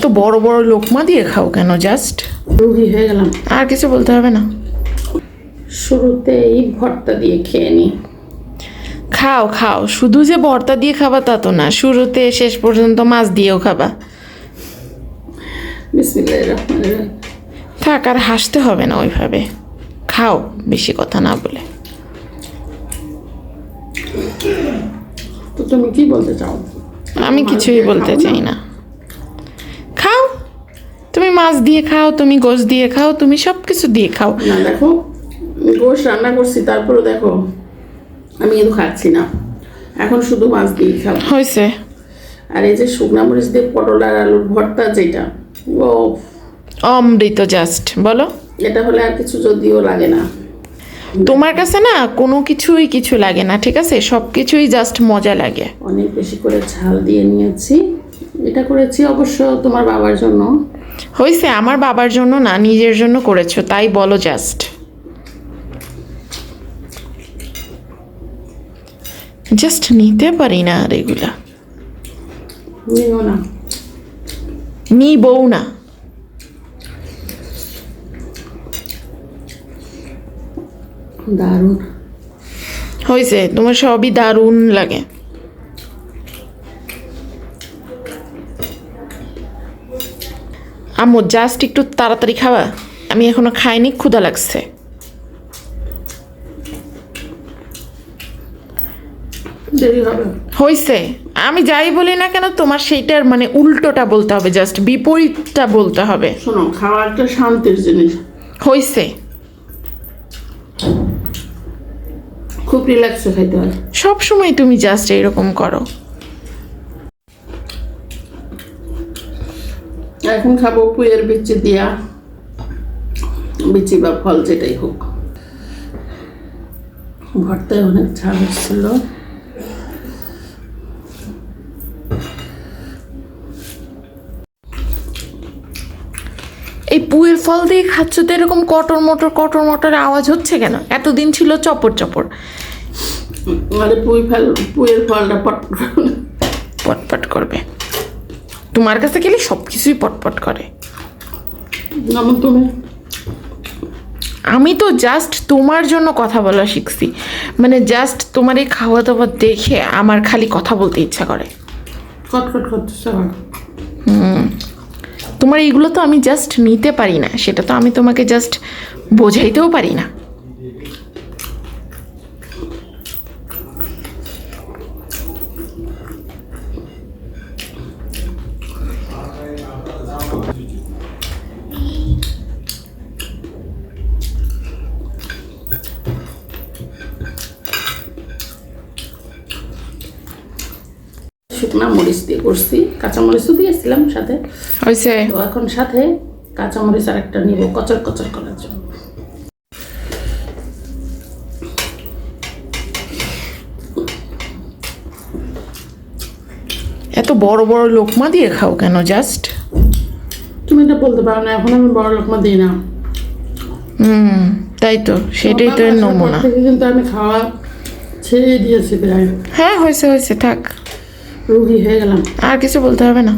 এত বড় বড় লোকমা দিয়ে খাও কেন? জাস্ট রুগী হয়ে গেলাম। আর কিছু বলতে হবে না। শুরুতেই ভর্তা দিয়ে খেয়ে নি। খাও খাও। শুধু যে ভর্তা দিয়ে খাবা তা তো না। শুরুতে শেষ পর্যন্ত মাছ দিয়েও খাবা। থাক আর হাসতে হবে না ওইভাবে। খাও বেশি কথা না বলে। তো তুমি কি বলতে চাও? আমি কিছুই বলতে চাই না। তুমি মাছ দিয়ে খাও তুমি গোশ দিয়ে খাও তুমি সব কিছু দিয়ে খাও। না দেখো গোশ রান্না করছি তারপরে দেখো আমি কিন্তু খাচ্ছি না। এখন শুধু মাছ দিয়ে খাব। হয়েছে। আর এই যে শুকনা মরিচ দিয়ে পটল আর আলুর ভর্তা যেটা ও অমৃত জাস্ট বলো। এটা হলে আর কিছু যদিও লাগে না। তোমার কাছে না কোনো কিছুই কিছু লাগে না ঠিক আছে? সব কিছুই জাস্ট মজা লাগে। অনেক বেশি করে ঝাল দিয়ে নিয়েছি। এটা করেছি অবশ্য তোমার বাবার জন্য। হয়েছে আমার বাবার জন্য না নিজের জন্য করেছ তাই বলো জাস্ট জাস্ট নিতে পারি না আর এগুলা। নিবও না। দারুণ। হয়েছে তোমার সবই দারুণ লাগে। আম্মু জাস্ট একটু তাড়াতাড়ি খাওয়া। আমি এখনও খাইনি ক্ষুধা লাগছে। হয়েছে আমি যাই বলি না কেন তোমার সেইটার মানে উল্টোটা বলতে হবে জাস্ট বিপরীতটা বলতে হবে। শোনো খাওয়া শান্তির জিনিস। হয়েছে খুব রিল্যাক্সে খাইতে হয়। সব সময় তুমি জাস্ট এরকম করো। এখন খাব পুয়ের বিচি দিয়া। বিচি বা ফল যেটাই হোক। ভর্তায় অনেক ঝাল হচ্ছিল। এই পুয়ের ফল দিয়ে খাচ্ছ তো এরকম কটর মটর কটর মটর আওয়াজ হচ্ছে কেন? এতদিন ছিল চপর চপর। মানে পুই ফেল পুয়ের ফলটা পট তোমার কাছে গেলে সব কিছুই পটপট করে। তুমি। আমি তো জাস্ট তোমার জন্য কথা বলা শিখছি। মানে জাস্ট তোমার এই খাওয়া দাওয়া দেখে আমার খালি কথা বলতে ইচ্ছা করে। আবার। তোমার এইগুলো তো আমি জাস্ট নিতে পারি না সেটা তো আমি তোমাকে জাস্ট বোঝাইতেও পারি না। শুকনা মরিচ দিয়ে করছি। কাঁচা মরিচও দিয়েছিলাম সাথে। হয়েছে। তো এখন সাথে কাঁচা মরিচ আর একটা নিব কচর কচর করার জন্য। এত বড় বড় লোকমা দিয়ে খাও কেন? জাস্ট তুমি এটা বলতে পারো না এখন আমি বড় লোকমা দিই না। হুম তাই তো সেটাই তো নমুনা। কিন্তু আমি খাওয়া ছেড়ে দিয়েছি প্রায়। হ্যাঁ হয়েছে হয়েছে থাক। রুগী হয়ে গেলাম আর কিছু বলতে হবে না